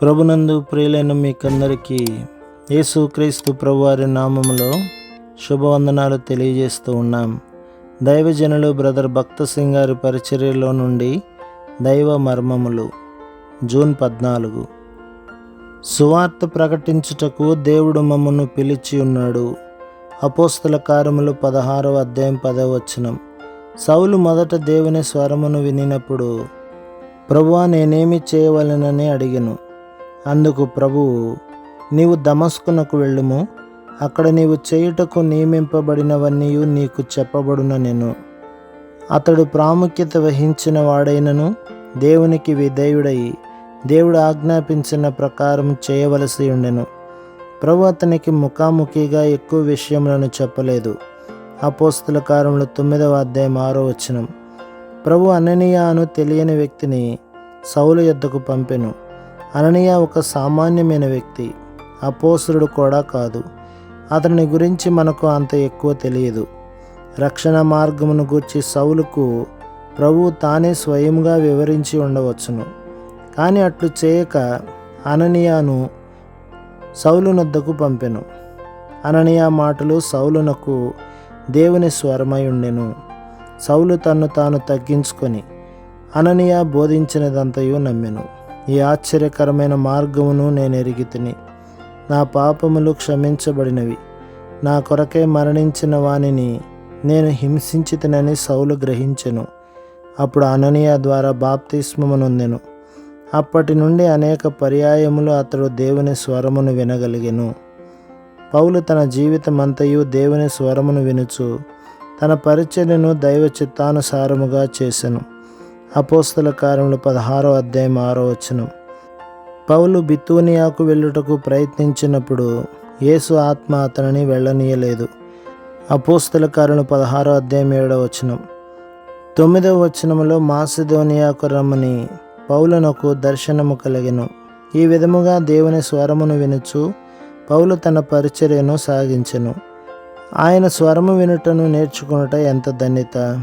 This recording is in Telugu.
ప్రభునందు ప్రియులైన మీకందరికీ యేసుక్రీస్తు ప్రభువారి నామములో శుభవందనాలు తెలియజేస్తూ ఉన్నాం. దైవజనులు బ్రదర్ భక్త సింగ్ గారి పరిచర్యలో నుండి దైవ మర్మములు. జూన్ పద్నాలుగు. సువార్త ప్రకటించుటకు దేవుడు మమ్మను పిలిచి ఉన్నాడు. అపోస్తల కార్యములు పదహారవ అధ్యాయం పదవ వచనం. సౌలు మొదట దేవుని స్వరమును వినినప్పుడు ప్రభువా నేనేమి చేయవలెనని అడిగను. అందుకు ప్రభువు నీవు దమస్కునకు వెళ్ళుము. అక్కడ నీవు చేయుటకు నియమింపబడినవన్నీ నీకు చెప్పబడున నేను అతడు ప్రాముఖ్యత వహించిన వాడైనను దేవునికి విధేయుడై దేవుడు ఆజ్ఞాపించిన ప్రకారం చేయవలసి ఉండెను. ప్రభు అతనికి ముఖాముఖిగా ఎక్కువ విషయములను చెప్పలేదు. అపోస్తుల కారంలో తొమ్మిదవ అధ్యాయం ఆరో వచనం. ప్రభు అననీయ అను తెలియని వ్యక్తిని సౌలు యొద్దకు పంపెను. అననీయ ఒక సామాన్యమైన వ్యక్తి అపోసురుడు కూడా కాదు. అతని గురించి మనకు అంత ఎక్కువ తెలియదు. రక్షణ మార్గమును గూర్చి సౌలుకు ప్రభువు తానే స్వయంగా వివరించి ఉండవచ్చును. కానీ అట్లు చేయక అననీయాను సౌలునొద్దకు పంపెను. అననీయ మాటలు సౌలునకు దేవుని స్వరమై ఉండెను. సౌలు తన్ను తాను తగ్గించుకొని అననీయ బోధించినదంతయు నమ్మెను. ఈ ఆశ్చర్యకరమైన మార్గమును నేను ఎరిగితిని నా పాపములు క్షమించబడినవి. నా కొరకే మరణించిన వానిని నేను హింసించితినని సౌలు గ్రహించెను. అప్పుడు అననీయ ద్వారా బాప్తిస్మమునొందెను అప్పటి నుండి అనేక పర్యాయములు అతడు దేవుని స్వరమును వినగలిగెను. పౌలు తన జీవితమంతయు దేవుని స్వరమును వినుచు తన పరిచర్యను దైవ చిత్తానుసారముగా చేసెను. అపోస్తల కార్యములు పదహారో అధ్యాయం ఆరో వచనం. పౌలు బితూనియాకు వెళ్ళుటకు ప్రయత్నించినప్పుడు యేసు ఆత్మ అతనిని వెళ్ళనీయలేదు. అపోస్తల కార్యములు పదహారో అధ్యాయం ఏడవ వచనం. తొమ్మిదవ వచనములో మాసిధోనియాకు రమ్మని పౌలునకు దర్శనము కలిగెను. ఈ విధముగా దేవుని స్వరమును వినుచు పౌలు తన పరిచర్యను సాగించెను. ఆయన స్వరము వినుటను నేర్చుకునుట ఎంత ధన్యత?